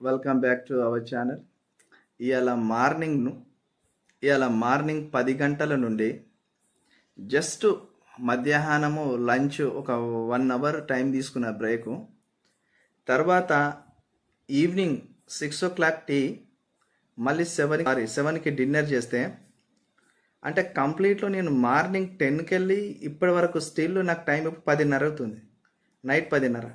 Welcome back to our channel ఇవాళ మార్నింగ్ను ఇవాళ మార్నింగ్ పది గంటల నుండి జస్ట్ మధ్యాహ్నము లంచ్ ఒక వన్ అవర్ టైం తీసుకున్న బ్రేకు తర్వాత evening six o'clock tea మళ్ళీ సెవెన్ సారీ సెవెన్కి డిన్నర్ చేస్తే అంటే కంప్లీట్లో నేను మార్నింగ్ టెన్కి వెళ్ళి ఇప్పటి వరకు స్టిల్ నాకు టైం పదిన్నర అవుతుంది. నైట్ పదిన్నర.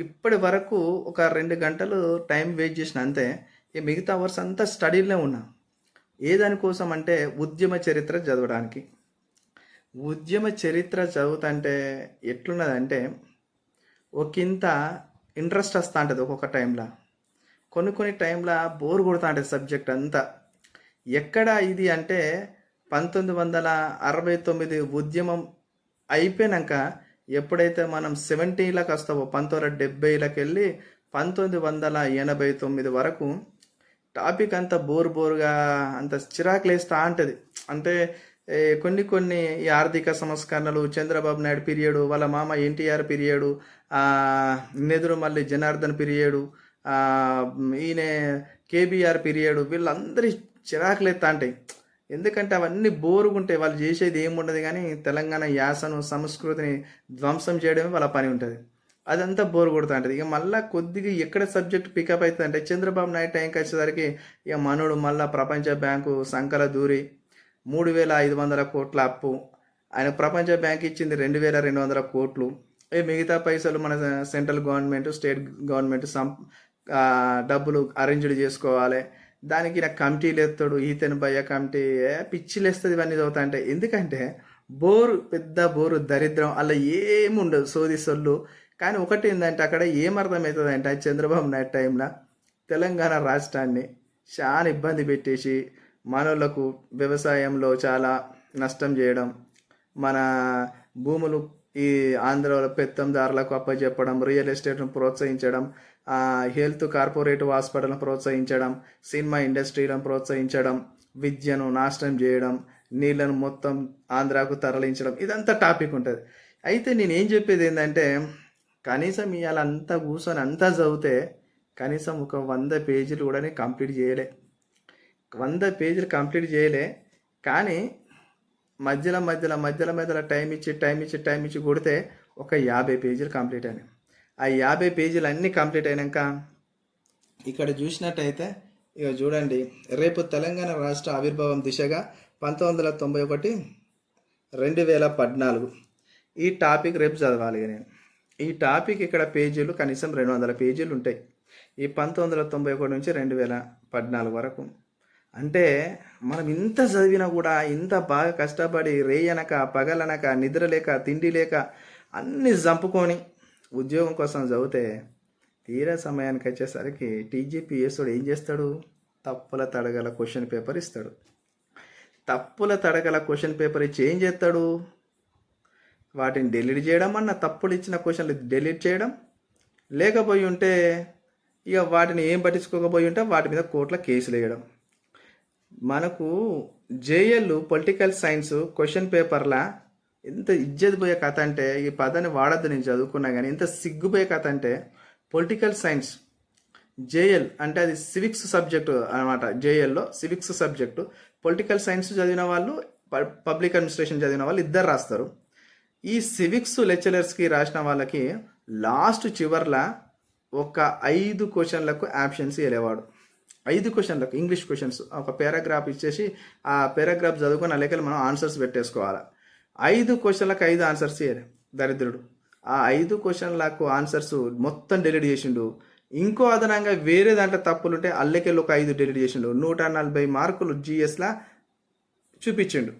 ఇప్పటి వరకు ఒక రెండు గంటలు టైం వేస్ట్ చేసిన అంతే ఈ మిగతా అవర్స్ అంతా స్టడీలోనే ఉన్నా. ఏ దానికోసం అంటే ఉద్యమ చరిత్ర చదవడానికి. ఉద్యమ చరిత్ర చదువుతుంటే ఎట్లున్నదంటే ఒకంత ఇంట్రెస్ట్ వస్తూ ఉంటుంది ఒక్కొక్క టైంలో. కొన్ని కొన్ని టైంలో బోర్ కొడుతూ ఉంటుంది సబ్జెక్ట్ అంతా. ఎక్కడ ఇది అంటే పంతొమ్మిది వందల అరవై తొమ్మిది ఉద్యమం అయిపోయినాక ఎప్పుడైతే మనం సెవెంటీలకు వస్తావో పంతొమ్మిది వందల డెబ్బైలకు వెళ్ళి పంతొమ్మిది వందల ఎనభై తొమ్మిది వరకు టాపిక్ అంతా బోర్ బోర్గా అంత చిరాకులేస్తూ ఉంటుంది అంటే కొన్ని కొన్ని ఈ ఆర్థిక సంస్కరణలు చంద్రబాబు నాయుడు పీరియడు వాళ్ళ మామ ఎన్టీఆర్ పీరియడు నెదురు మళ్ళీ జనార్దన్ పీరియడు ఈయన కేబీఆర్ పీరియడు వీళ్ళందరి చిరాకులేస్తా ఉంటాయి ఎందుకంటే అవన్నీ బోరుగుంటాయి వాళ్ళు చేసేది ఏముండదు కానీ తెలంగాణ యాసను సంస్కృతిని ధ్వంసం చేయడమే వాళ్ళ పని ఉంటుంది. అదంతా బోర్ కొడుతూ ఉంటుంది. ఇక మళ్ళీ కొద్దిగా ఎక్కడ సబ్జెక్ట్ పికప్ అవుతుంది అంటే చంద్రబాబు నాయుడు టైంకి వచ్చేసరికి ఇక మనోడు మళ్ళీ ప్రపంచ బ్యాంకు సంకల దూరి మూడు వేల ఐదు వందల కోట్ల అప్పు. ఆయన ప్రపంచ బ్యాంక్ ఇచ్చింది రెండు వేల రెండు వందల కోట్లు. ఈ మిగతా పైసలు మన సెంట్రల్ గవర్నమెంట్ స్టేట్ గవర్నమెంట్ సం డబ్బులు అరేంజ్డ్ చేసుకోవాలి. దానికి నాకు కమిటీలు ఎత్తాడు ఈతని భయ్య కమిటీ. ఏ పిచ్చిలు వేస్తుంది ఇవన్నీ చదువుతా అంటే ఎందుకంటే బోరు పెద్ద బోరు దరిద్రం అలా ఏముండదు సోది సొల్లు. కానీ ఒకటి ఏంటంటే అక్కడ ఏం అంటే చంద్రబాబు నాయుడు టైంలో తెలంగాణ రాష్ట్రాన్ని చాలా ఇబ్బంది పెట్టేసి మనోళ్ళకు వ్యవసాయంలో చాలా నష్టం చేయడం మన భూములు ఈ ఆంధ్రలో పెత్తందారులకు అప్పచెప్పడం రియల్ ఎస్టేట్ను ప్రోత్సహించడం హెల్త్ కార్పొరేటివ్ హాస్పిటల్ను ప్రోత్సహించడం సినిమా ఇండస్ట్రీలను ప్రోత్సహించడం విద్యను నాశనం చేయడం నీళ్ళను మొత్తం ఆంధ్రాకు తరలించడం ఇదంతా టాపిక్ ఉంటుంది. అయితే నేను ఏం చెప్పేది ఏంటంటే కనీసం ఇవాళ అంతా కూర్చొని అంతా చదివితే కనీసం ఒక వంద పేజీలు కూడా నేను కంప్లీట్ చేయలే. వంద పేజీలు కంప్లీట్ చేయలే కానీ మధ్యలో మధ్యలో మధ్యలో మధ్యలో టైం ఇచ్చి టైం ఇచ్చి టైం ఇచ్చి కొడితే ఒక యాభై పేజీలు కంప్లీట్ అయినాయి. ఆ యాభై పేజీలు అన్నీ కంప్లీట్ అయినాక ఇక్కడ చూసినట్టయితే ఇక చూడండి రేపు తెలంగాణ రాష్ట్ర ఆవిర్భావం దిశగా పంతొమ్మిది వందల తొంభై ఒకటి రెండు వేల పద్నాలుగు. ఈ టాపిక్ రేపు చదవాలి నేను. ఈ టాపిక్ ఇక్కడ పేజీలు కనీసం రెండు వందల పేజీలు ఉంటాయి. ఈ పంతొమ్మిది వందల తొంభై ఒకటి నుంచి రెండు వేల పద్నాలుగు వరకు. అంటే మనం ఇంత చదివినా కూడా ఇంత బాగా కష్టపడి రేయనక పగలనక నిద్ర లేక తిండి లేక అన్ని చంపుకొని ఉద్యోగం కోసం చదివితే తీరా సమయానికి వచ్చేసరికి టీజీపీఎస్డు ఏం చేస్తాడు? తప్పుల తడగల క్వశ్చన్ పేపర్ ఇస్తాడు. తప్పుల తడగల క్వశ్చన్ పేపర్ ఇచ్చి ఏం చేస్తాడు? వాటిని డెలీట్ చేయడం అన్న తప్పులు ఇచ్చిన క్వశ్చన్లు డెలీట్ చేయడం. లేకపోయి ఉంటే ఇక వాటిని ఏం పట్టించుకోకపోయి ఉంటే వాటి మీద కోర్టులో కేసులు వేయడం. మనకు జేఎల్ పొలిటికల్ సైన్స్ క్వశ్చన్ పేపర్లా ఎంత ఇజ్జత్ పోయే కథ అంటే ఈ పదాన్ని వాడద్దు నేను చదువుకున్నా కానీ ఎంత సిగ్గుపోయే కథ అంటే పొలిటికల్ సైన్స్. జేఎల్ అంటే అది సివిక్స్ సబ్జెక్టు అనమాట జేఎల్లో సివిక్స్ సబ్జెక్టు. పొలిటికల్ సైన్స్ చదివిన వాళ్ళు ప- పబ్లిక్ అడ్మినిస్ట్రేషన్ చదివిన వాళ్ళు ఇద్దరు రాస్తారు. ఈ సివిక్స్ లెక్చరర్స్కి రాసిన వాళ్ళకి లాస్ట్ చివర్ల ఒక ఐదు క్వశ్చన్లకు ఆప్షన్స్ వెళ్ళేవాడు ఐదు క్వశ్చన్లకు ఇంగ్లీష్ క్వశ్చన్స్ ఒక పారాగ్రాఫ్ ఇచ్చేసి ఆ పారాగ్రాఫ్ చదువుకొని ఆ లెక్కలు మనం ఆన్సర్స్ పెట్టేసుకోవాలి. ఐదు క్వశ్చన్లకు ఐదు ఆన్సర్స్ చేయాలి దరిద్రుడు. ఆ ఐదు క్వశ్చన్లకు ఆన్సర్స్ మొత్తం డెలిట్ చేసిండు. ఇంకో అదనంగా వేరే దాంట్లో తప్పులుంటే అల్లెకెళ్ళి ఒక ఐదు డెలిట్ చేసిండు. నూట నలభై మార్కులు జిఎస్లా చూపించిండు.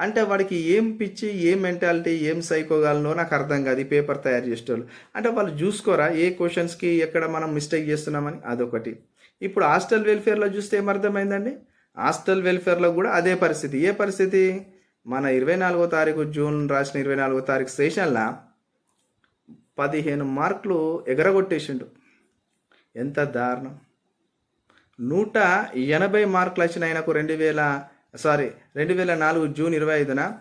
అంటే వాడికి ఏం పిచ్చి ఏం మెంటాలిటీ ఏం సైకోగలనో నాకు అర్థం కాదు ఈ పేపర్ తయారు చేసేటోళ్ళు. అంటే వాళ్ళు చూసుకోరా ఏ క్వశ్చన్స్కి ఎక్కడ మనం మిస్టేక్ చేస్తున్నామని? అదొకటి. ఇప్పుడు హాస్టల్ వెల్ఫేర్లో చూస్తే ఏమర్థమైందండి? హాస్టల్ వెల్ఫేర్లో కూడా అదే పరిస్థితి. ఏ పరిస్థితి? మన ఇరవై నాలుగో తారీఖు జూన్ రాసిన ఇరవై నాలుగో తారీఖు సెషన్లో పదిహేను మార్కులు ఎగరగొట్టేసిండు. ఎంత దారుణం. నూట ఎనభై మార్కులు వచ్చిన ఆయనకు రెండు వేల సారీ రెండు వేల నాలుగు జూన్ ఇరవై ఐదున.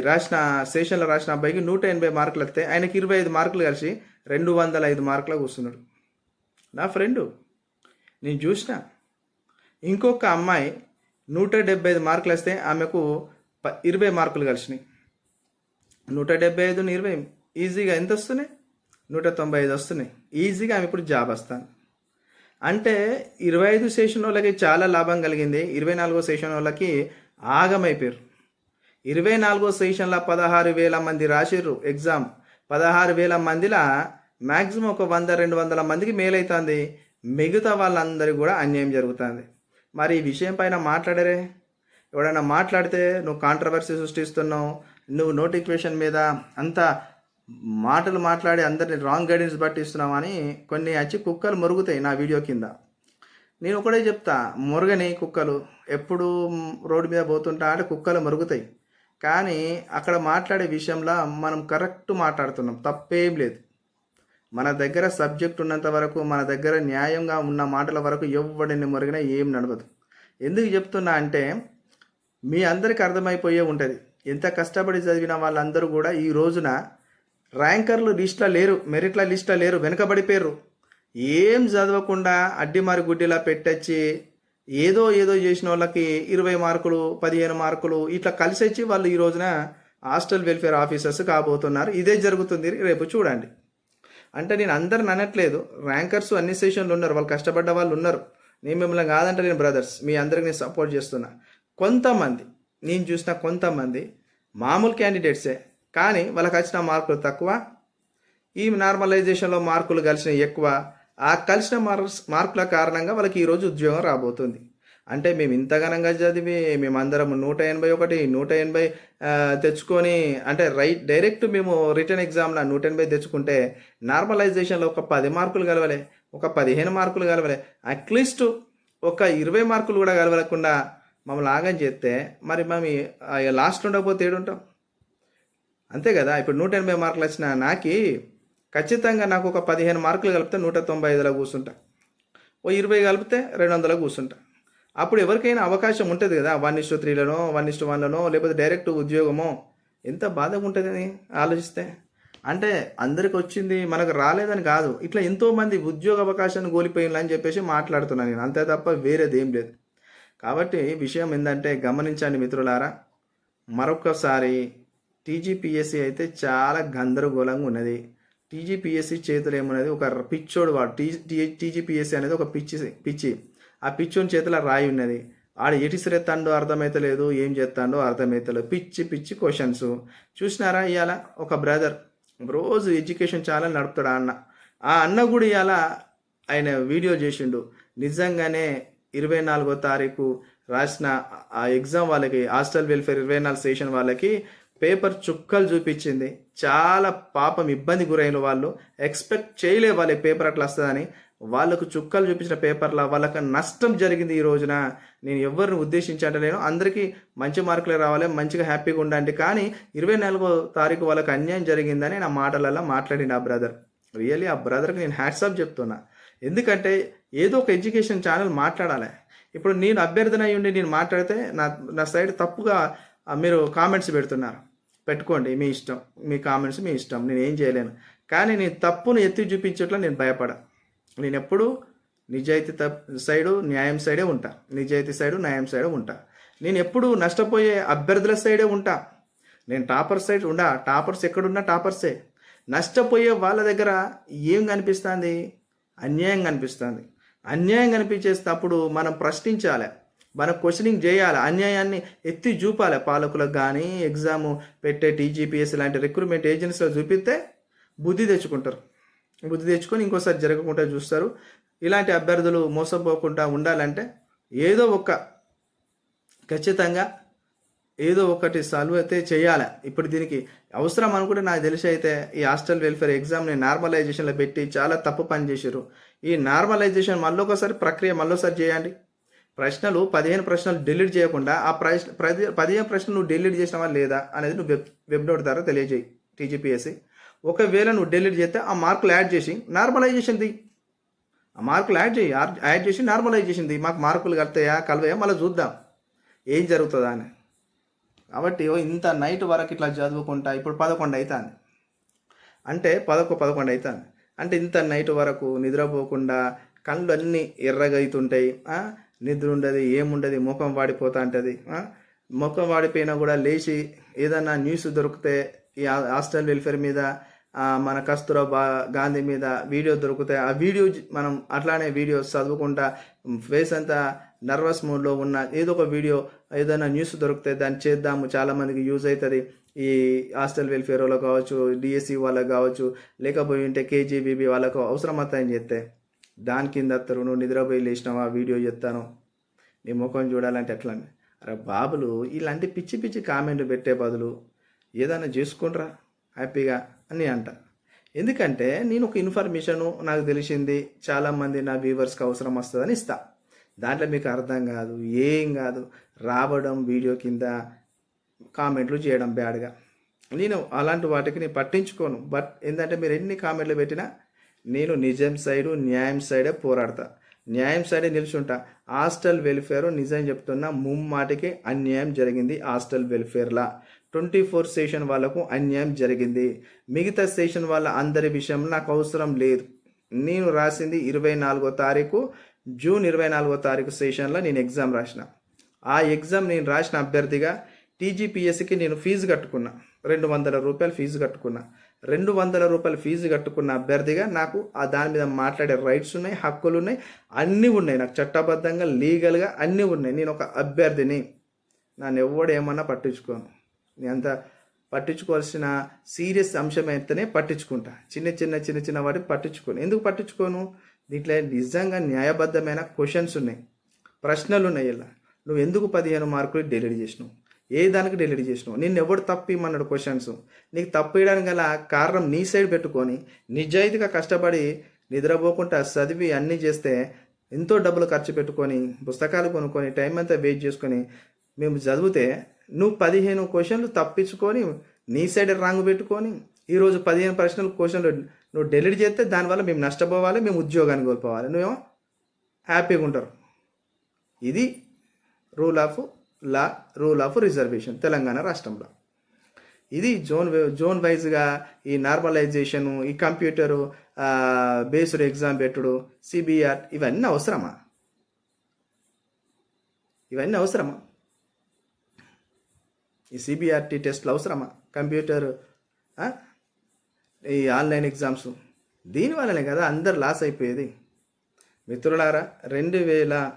రాసిన సెషన్లో రాసిన అబ్బాయికి నూట ఎనభై మార్కులు వస్తే ఆయనకి ఇరవై ఐదు మార్కులు కలిసి రెండు వందల ఐదు మార్కులు కూర్చున్నాడు నా ఫ్రెండు. నేను చూసిన. ఇంకొక అమ్మాయి నూట డెబ్బై ఐదు మార్కులు వస్తే ఆమెకు ప ఇరవై మార్కులు కలిసినాయి. నూట డెబ్బై ఐదు ఇరవై ఈజీగా ఎంత వస్తున్నాయి? నూట తొంభై ఐదు వస్తున్నాయి. ఈజీగా ఆమె ఇప్పుడు జాబ్ వస్తాను అంటే ఇరవై ఐదు సెషన్ వాళ్ళకి చాలా లాభం కలిగింది. ఇరవై నాలుగో సెషన్ వాళ్ళకి ఆగమైపోయారు. ఇరవై నాలుగో సెషన్లో పదహారు వేల మంది రాసిర్రు ఎగ్జామ్. పదహారు వేల మందిలా మ్యాక్సిమం ఒక వంద రెండు వందల మందికి మేలవుతుంది మిగతా వాళ్ళందరికీ కూడా అన్యాయం జరుగుతుంది. మరి ఈ విషయం పైన మాట్లాడరే? ఎవడైనా మాట్లాడితే నువ్వు కాంట్రవర్సీ సృష్టిస్తున్నావు నువ్వు నోటిఫికేషన్ మీద అంత మాటలు మాట్లాడి అందరిని రాంగ్ గైడెన్స్ పట్టిస్తున్నావు అని కొన్ని వచ్చి కుక్కలు మురుగుతాయి నా వీడియో కింద. నేను ఒకటే చెప్తా మురగని కుక్కలు ఎప్పుడు రోడ్డు మీద పోతుంటా అంటే కుక్కలు మురుగుతాయి. కానీ అక్కడ మాట్లాడే విషయంలో మనం కరెక్ట్ మాట్లాడుతున్నాం తప్పేం లేదు. మన దగ్గర సబ్జెక్ట్ ఉన్నంత వరకు మన దగ్గర న్యాయంగా ఉన్న మాటల వరకు ఎవడిని మురిగినా ఏం నడవదు. ఎందుకు చెప్తున్నా అంటే మీ అందరికీ అర్థమైపోయే ఉంటుంది. ఎంత కష్టపడి చదివిన వాళ్ళందరూ కూడా ఈ రోజున ర్యాంకర్లు లిస్ట్లో లేరు మెరిట్ల లిస్ట్లో లేరు వెనుకబడిపోయారు ఏం చదవకుండా అడ్డిమారి గుడ్డిలా పెట్టచ్చి ఏదో ఏదో చేసిన వాళ్ళకి ఇరవై మార్కులు పదిహేను మార్కులు ఇట్లా కలిసి వచ్చి వాళ్ళు ఈ రోజున హాస్టల్ వెల్ఫేర్ ఆఫీసర్స్ కాబోతున్నారు. ఇదే జరుగుతుంది. రేపు చూడండి. అంటే నేను అందరిని అనట్లేదు. ర్యాంకర్స్ అన్ని సెషన్లు ఉన్నారు. వాళ్ళు కష్టపడ్డ వాళ్ళు ఉన్నారు. నేను మిమ్మల్ని కాదంటే నేను బ్రదర్స్ మీ అందరికి నేను సపోర్ట్ చేస్తున్నా. కొంతమంది నేను చూసిన కొంతమంది మామూలు క్యాండిడేట్సే కానీ వాళ్ళకి వచ్చిన మార్కులు తక్కువ. ఈ నార్మలైజేషన్లో మార్కులు కలిసిన ఎక్కువ. ఆ కలిసిన మార్క్స్ మార్కుల కారణంగా వాళ్ళకి ఈరోజు ఉద్యోగం రాబోతుంది. అంటే మేము ఇంత ఘనంగా చదివి మేమందరం నూట ఎనభై ఒకటి నూట ఎనభై తెచ్చుకొని అంటే రైట్ డైరెక్ట్ మేము రిటర్న్ ఎగ్జామ్లో నూట ఎనభై తెచ్చుకుంటే నార్మలైజేషన్లో ఒక పది మార్కులు కలవలే ఒక పదిహేను మార్కులు కలవలే. అట్లీస్ట్ ఒక ఇరవై మార్కులు కూడా కలవలకుండా మమ్మల్ని ఆగం చేస్తే మరి మేము లాస్ట్ ఉండకపోతే ఏడుంటాం అంతే కదా? ఇప్పుడు నూట ఎనభై మార్కులు వచ్చిన నాకి ఖచ్చితంగా నాకు ఒక పదిహేను మార్కులు కలిపితే నూట తొంభై ఐదులో కూర్చుంటా. ఓ ఇరవై కలిపితే రెండు వందల కూర్చుంటా. అప్పుడు ఎవరికైనా అవకాశం ఉంటుంది కదా? వన్ ఇస్టు త్రీలోనో వన్ ఇస్టు వన్లోనో లేకపోతే డైరెక్ట్ ఉద్యోగమో? ఎంత బాధగా ఉంటుందని ఆలోచిస్తే? అంటే అందరికి వచ్చింది మనకు రాలేదని కాదు. ఇట్లా ఎంతోమంది ఉద్యోగ అవకాశాన్ని కోల్పోయిందని చెప్పేసి మాట్లాడుతున్నాను నేను. అంతే తప్ప వేరేది ఏం లేదు. కాబట్టి విషయం ఏంటంటే గమనించండి మిత్రులారా మరొకసారి టీజీపీఎస్సీ అయితే చాలా గందరగోళంగా ఉన్నది. టీజీపీఎస్సీ చేతులు ఏమున్నది? ఒక పిచ్చోడు వాడు. టీ టీజీపీఎస్సీ అనేది ఒక పిచ్చి పిచ్చి. ఆ పిచ్చోని చేతిలో రాయి ఉన్నది. ఆడ ఎటి శ్రేత్తాండో అర్థమైతలేదు ఏం చేస్తాడో అర్థమైతలేదు. పిచ్చి పిచ్చి క్వశ్చన్స్ చూసినారా ఇవాళ ఒక బ్రదర్ రోజు ఎడ్యుకేషన్ ఛానల్ నడుపుతాడు అన్న. ఆ అన్న కూడా ఇవాళ ఆయన వీడియో చేసిండు. నిజంగానే ఇరవై నాలుగో తారీఖు రాసిన ఆ ఎగ్జామ్ వాళ్ళకి హాస్టల్ వెల్ఫేర్ ఇరవై నాలుగు సెషన్ వాళ్ళకి పేపర్ చుక్కలు చూపించింది. చాలా పాపం ఇబ్బంది గురైన వాళ్ళు. ఎక్స్పెక్ట్ చేయలే వాళ్ళ పేపర్ అట్లా వస్తుందని. వాళ్ళకు చుక్కలు చూపించిన పేపర్ల వాళ్ళకి నష్టం జరిగింది ఈ రోజున నేను ఎవరిని ఉద్దేశించి అంటలేను. అందరికీ మంచి మార్కులే రావాలి మంచిగా హ్యాపీగా ఉండండి. కానీ ఇరవై నాలుగో తారీఖు వాళ్ళకి అన్యాయం జరిగిందని నా మాటలలో మాట్లాడింది ఆ బ్రదర్. రియల్లీ ఆ బ్రదర్కి నేను హ్యాట్సాప్ చెప్తున్నా. ఎందుకంటే ఏదో ఒక ఎడ్యుకేషన్ ఛానల్ మాట్లాడాలి. ఇప్పుడు నేను అభ్యర్థన అయ్యి ఉండి నేను మాట్లాడితే నా నా సైడ్ తప్పుగా మీరు కామెంట్స్ పెడుతున్నారు. పెట్టుకోండి మీ ఇష్టం మీ కామెంట్స్ మీ ఇష్టం నేను ఏం చేయలేను. కానీ నేను తప్పును ఎత్తి చూపించట్లో నేను భయపడ నేను ఎప్పుడు నిజాయితీ తప్ సైడు న్యాయం సైడే ఉంటా. నిజాయితీ సైడు న్యాయం సైడే ఉంటా. నేను ఎప్పుడు నష్టపోయే అభ్యర్థుల సైడే ఉంటా. నేను టాపర్ సైడ్ ఉండా. టాపర్స్ ఎక్కడున్నా టాపర్సే. నష్టపోయే వాళ్ళ దగ్గర ఏం కనిపిస్తుంది? అన్యాయం కనిపిస్తుంది. అన్యాయం కనిపించేటప్పుడు మనం ప్రశ్నించాలి. మనం క్వశ్చనింగ్ చేయాలి. అన్యాయాన్ని ఎత్తి చూపాలి. పాలకులకు కానీ ఎగ్జామ్ పెట్టే టీజీపీఎస్ లాంటి రిక్రూట్మెంట్ ఏజెన్సీలో చూపిస్తే బుద్ధి తెచ్చుకుంటారు. బుద్ధి తెచ్చుకొని ఇంకోసారి జరగకుండా చూస్తారు. ఇలాంటి అభ్యర్థులు మోసపోకుండా ఉండాలంటే ఏదో ఒక ఖచ్చితంగా ఏదో ఒకటి సాల్వ్ అయితే చేయాలి. ఇప్పుడు దీనికి అవసరం అనుకుంటే నాకు తెలిసి అయితే ఈ హాస్టల్ వెల్ఫేర్ ఎగ్జామ్ని నార్మలైజేషన్లో పెట్టి చాలా తప్పు పని చేశారు ఈ నార్మలైజేషన్ మళ్ళొకసారి ప్రక్రియ మళ్ళొకసారి చేయండి. ప్రశ్నలు పదిహేను ప్రశ్నలు డిలీట్ చేయకుండా ఆ ప్రశ్న ప్రతి పదిహేను ప్రశ్నలు నువ్వు డిలీట్ చేసినవా లేదా అనేది నువ్వు వెబ్ వెబ్ నోట్ ద్వారా తెలియజేయి. టీజీపీఎస్సి ఒకవేళ నువ్వు డిలీట్ చేస్తే ఆ మార్కులు యాడ్ చేసి నార్మలైజేషన్ ది. ఆ మార్కులు యాడ్ చేయి యాడ్ యాడ్ చేసి నార్మలైజేషన్ ది. మాకు మార్కులు కడతాయా కలవయా మళ్ళీ చూద్దాం. ఏం జరుగుతుందా అని. కాబట్టి ఓ ఇంత నైట్ వరకు ఇట్లా చదువుకుంటా ఇప్పుడు పదకొండు అవుతుంది అంటే పదకొ పదకొండు అవుతుంది అంటే ఇంత నైట్ వరకు నిద్రపోకుండా కళ్ళు అన్నీ ఎర్రగా అవుతుంటాయి నిద్ర ఉండదు ఏముండదు ముఖం వాడిపోతా ఉంటుంది. ముఖం వాడిపోయినా కూడా లేచి ఏదన్నా న్యూస్ దొరికితే ఈ హాస్టల్ వెల్ఫేర్ మీద మన కస్తూరబా గాంధీ మీద వీడియో దొరుకుతాయి. ఆ వీడియో మనం అట్లానే వీడియో చదువుకుంటా ఫేస్ అంతా నర్వస్ మూడ్లో ఉన్న ఏదో ఒక వీడియో ఏదైనా న్యూస్ దొరికితే దాన్ని చేద్దాము. చాలామందికి యూజ్ అవుతుంది ఈ హాస్టల్ వెల్ఫేర్ వాళ్ళకు కావచ్చు డిఎస్సి వాళ్ళకు కావచ్చు లేకపోయి ఉంటే కేజీబీబీ వాళ్ళకు అవసరం అవుతాయని చెప్తే దాని కింద అత్తరు నువ్వు నిద్రపోయి లేచినావా? వీడియో చెప్తాను నీ ముఖం చూడాలంటే ఎట్లా అరే బాబులు ఇలాంటి పిచ్చి పిచ్చి కామెంట్లు పెట్టే బదులు ఏదైనా చేసుకుంట్రా. హ్యాపీగా అని అంట. ఎందుకంటే నేను ఒక ఇన్ఫర్మేషను నాకు తెలిసింది చాలామంది నా వ్యూవర్స్కి అవసరం వస్తుందని ఇస్తా. దాంట్లో మీకు అర్థం కాదు ఏం కాదు. రావడం వీడియో కింద కామెంట్లు చేయడం బ్యాడ్గా. నేను అలాంటి వాటికి నేను పట్టించుకోను. బట్ ఏంటంటే మీరు ఎన్ని కామెంట్లు పెట్టినా నేను నిజం సైడు న్యాయం సైడే పోరాడతా. న్యాయం సైడే నిల్చుంటా. హాస్టల్ వెల్ఫేర్ నిజం చెప్తున్నా ముమ్మాటికి అన్యాయం జరిగింది హాస్టల్ వెల్ఫేర్లా. ట్వంటీ ఫోర్ సెషన్ వాళ్ళకు అన్యాయం జరిగింది. మిగతా సెషన్ వాళ్ళ అందరి విషయం నాకు అవసరం లేదు. నేను రాసింది ఇరవై నాలుగో తారీఖు జూన్ ఇరవై నాలుగో తారీఖు సెషన్లో నేను ఎగ్జామ్ రాసిన. ఆ ఎగ్జామ్ నేను రాసిన అభ్యర్థిగా టీజీపీఎస్సికి నేను ఫీజు కట్టుకున్నా. రెండు వందల రూపాయలు ఫీజు కట్టుకున్నా. రెండు వందల రూపాయలు ఫీజు కట్టుకున్న అభ్యర్థిగా నాకు ఆ దాని మీద మాట్లాడే రైట్స్ ఉన్నాయి హక్కులు ఉన్నాయి అన్నీ ఉన్నాయి. నాకు చట్టబద్ధంగా లీగల్గా అన్నీ ఉన్నాయి. నేను ఒక అభ్యర్థిని. నన్ను ఎవడు ఏమన్నా పట్టించుకోను. నేను అంత పట్టించుకోవాల్సిన సీరియస్ అంశం అయితేనే పట్టించుకుంటా. చిన్న చిన్న చిన్న చిన్న వాటిని పట్టించుకోను. ఎందుకు పట్టించుకోను? దీంట్లో నిజంగా న్యాయబద్ధమైన క్వశ్చన్స్ ఉన్నాయి. ప్రశ్నలు ఉన్నాయి ఇలా. నువ్వు ఎందుకు పదిహేను మార్కులు డెలివరీ చేసినావు? ఏ దానికి డెలీట్ చేసినావు? నిన్ను ఎవడు తప్పిమన్నాడు క్వశ్చన్స్ నీకు తప్పేయడానికి గల కారణం నీ సైడ్ పెట్టుకొని నిజాయితీగా కష్టపడి నిద్రపోకుండా చదివి అన్నీ చేస్తే ఎంతో డబ్బులు ఖర్చు పెట్టుకొని పుస్తకాలు కొనుక్కొని టైం అంతా వెయిట్ చేసుకొని మేము చదివితే నువ్వు పదిహేను క్వశ్చన్లు తప్పించుకొని నీ సైడ్ రాంగ్ పెట్టుకొని ఈరోజు పదిహేను ప్రశ్నలు క్వశ్చన్లు నువ్వు డెలిట్ చేస్తే దానివల్ల మేము నష్టపోవాలి మేము ఉద్యోగాన్ని కోల్పోవాలి. నువ్వేమో హ్యాపీగా ఉంటారు. ఇది rule of law rule of reservation Telangana రాష్ట్రంలో. ఇది జోన్ జోన్ వైజ్గా ఈ నార్మలైజేషను ఈ కంప్యూటరు బేస్డ్ ఎగ్జామ్ పెట్టుడు సిబిఆర్ ఇవన్నీ అవసరమా? ఇవన్నీ అవసరమా? ఈ సిబిఆర్టీ టెస్ట్లు అవసరమా? కంప్యూటర్ ఈ ఆన్లైన్ ఎగ్జామ్స్. దీనివల్లనే కదా అందరు లాస్ అయిపోయేది. మిత్రులారా రెండు వేల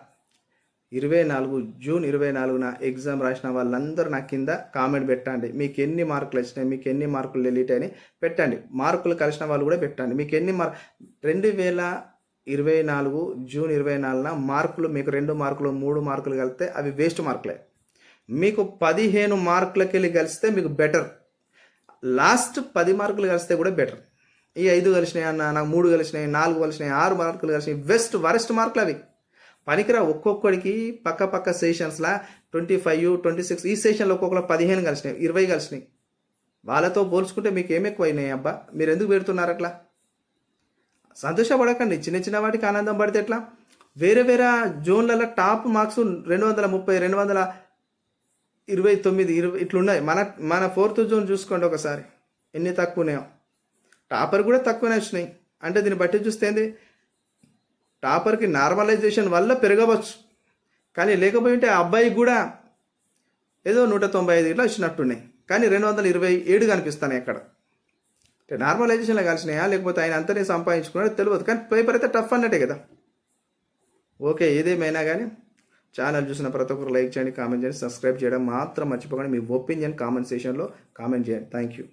ఇరవై నాలుగు జూన్ ఇరవై నాలుగున ఎగ్జామ్ రాసిన వాళ్ళందరూ నా కింద కామెంట్ పెట్టండి. మీకు ఎన్ని మార్కులు వచ్చినాయి మీకు ఎన్ని మార్కులు డెలీట్ అని పెట్టండి. మార్కులు కలిసిన వాళ్ళు కూడా పెట్టండి. మీకు ఎన్ని మార్క్ రెండు వేల ఇరవై నాలుగు జూన్ ఇరవై నాలుగున మార్కులు మీకు రెండు మార్కులు మూడు మార్కులు కలిస్తే అవి వేస్ట్ మార్కులే. మీకు పదిహేను మార్కులకి వెళ్ళి కలిస్తే మీకు బెటర్. లాస్ట్ పది మార్కులు కలిస్తే కూడా బెటర్. ఈ ఐదు కలిసినాయి అన్న నాకు మూడు కలిసినాయి నాలుగు కలిసినాయి ఆరు మార్కులు కలిసినాయి వెస్ట్ వరెస్ట్ మార్కులు అవి. పనికిరా ఒక్కొక్కడికి పక్క పక్క సెషన్స్లా ట్వంటీ ఫైవ్ ట్వంటీ సిక్స్ ఈ సెషన్లో ఒక్కొక్కరు పదిహేను కలిసినాయి ఇరవై కలిసినాయి. వాళ్ళతో పోల్చుకుంటే మీకు ఏం ఎక్కువైనాయి అబ్బా? మీరు ఎందుకు పెడుతున్నారు అట్లా? సంతోషపడకండి చిన్న చిన్న వాటికి ఆనందం పడితే ఎట్లా? వేరే వేరే జోన్లలో టాప్ మార్క్స్ రెండు వందల ముప్పై రెండు వందల ఇరవై తొమ్మిది ఇరవై ఇట్లున్నాయి. మన మన ఫోర్త్ జోన్ చూసుకోండి ఒకసారి. ఎన్ని తక్కువనే టాపర్ కూడా తక్కువనే వచ్చినాయి. అంటే దీన్ని బట్టి చూస్తే ఏంది? టాపర్కి నార్మలైజేషన్ వల్ల పెరగవచ్చు. కానీ లేకపోయింటే ఆ అబ్బాయికి కూడా ఏదో నూట తొంభై ఐదు ఇట్లా వచ్చినట్టున్నాయి కానీ రెండు వందల ఇరవై ఏడు కనిపిస్తున్నాయి అక్కడ. అంటే నార్మలైజేషన్లో కలిసినాయా? లేకపోతే ఆయన అంతనే సంపాదించుకున్నాడో తెలియదు. కానీ పేపర్ అయితే టఫ్ అన్నట్టే కదా. ఓకే ఏదేమైనా కానీ ఛానల్ చూసిన ప్రతి ఒక్కరు లైక్ చేయండి కామెంట్ చేయండి సబ్స్క్రైబ్ చేయడం మాత్రం మర్చిపోకండి. మీ ఒపీనియన్ కామెంట్ సెషన్లో కామెంట్ చేయండి. Thank you